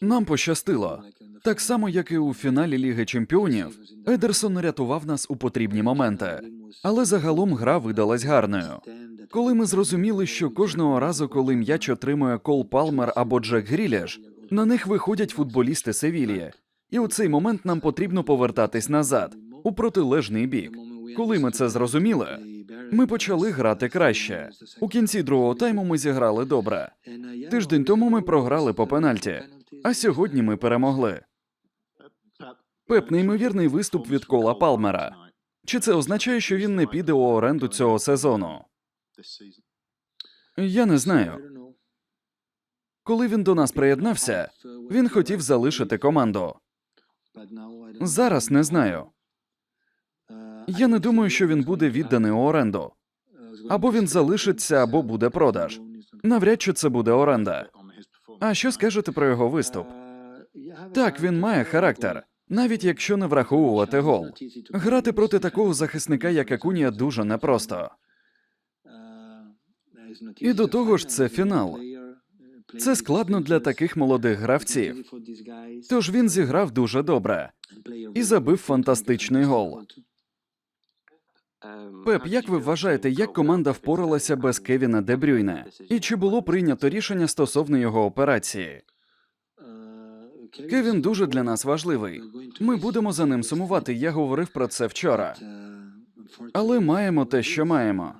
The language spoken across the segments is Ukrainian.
Нам пощастило. Так само, як і у фіналі Ліги Чемпіонів, Едерсон рятував нас у потрібні моменти. Але загалом гра видалась гарною. Коли ми зрозуміли, що кожного разу, коли м'яч отримує Кол Палмер або Джек Гріліш, на них виходять футболісти Севілії. І у цей момент нам потрібно повертатись назад, у протилежний бік. Коли ми це зрозуміли, ми почали грати краще. У кінці другого тайму ми зіграли добре. Тиждень тому ми програли по пенальті, а сьогодні ми перемогли. Пеп, неймовірний виступ від Кола Палмера. Чи це означає, що він не піде у оренду цього сезону? Я не знаю. Коли він до нас приєднався, він хотів залишити команду. Зараз не знаю. Я не думаю, що він буде відданий у оренду. Або він залишиться, або буде продаж. Навряд чи це буде оренда. А що скажете про його виступ? Так, він має характер, навіть якщо не враховувати гол. Грати проти такого захисника, як Акунія, дуже непросто. І до того ж, це фінал. Це складно для таких молодих гравців. Тож він зіграв дуже добре і забив фантастичний гол. Пеп, як ви вважаєте, як команда впоралася без Кевіна Де Брюйне? І чи було прийнято рішення стосовно його операції? Кевін дуже для нас важливий. Ми будемо за ним сумувати. Я говорив про це вчора. Але маємо те, що маємо.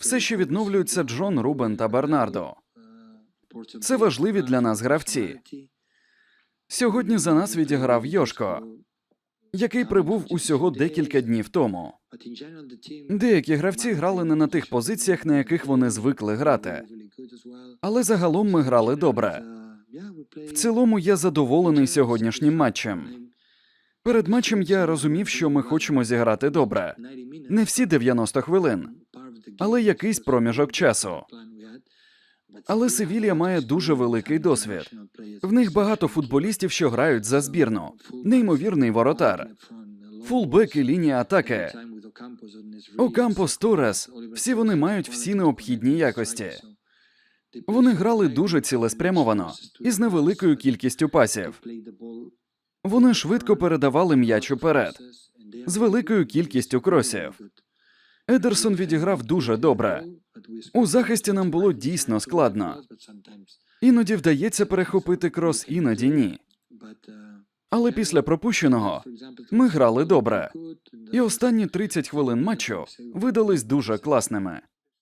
Все ще відновлюються Джон, Рубен та Бернардо. Це важливі для нас гравці. Сьогодні за нас відіграв Йошко, який прибув усього декілька днів тому. Деякі гравці грали не на тих позиціях, на яких вони звикли грати. Але загалом ми грали добре. В цілому я задоволений сьогоднішнім матчем. Перед матчем я розумів, що ми хочемо зіграти добре. Не всі 90 хвилин, але якийсь проміжок часу. Але Севілія має дуже великий досвід. В них багато футболістів, що грають за збірну. Неймовірний воротар. Фулбек і лінія атаки. Окампос Торес. Всі вони мають всі необхідні якості. Вони грали дуже цілеспрямовано і з невеликою кількістю пасів. Вони швидко передавали м'яч уперед з великою кількістю кросів. Едерсон відіграв дуже добре. У захисті нам було дійсно складно. Іноді вдається перехопити крос, іноді ні. Але після пропущеного ми грали добре. І останні 30 хвилин матчу видались дуже класними.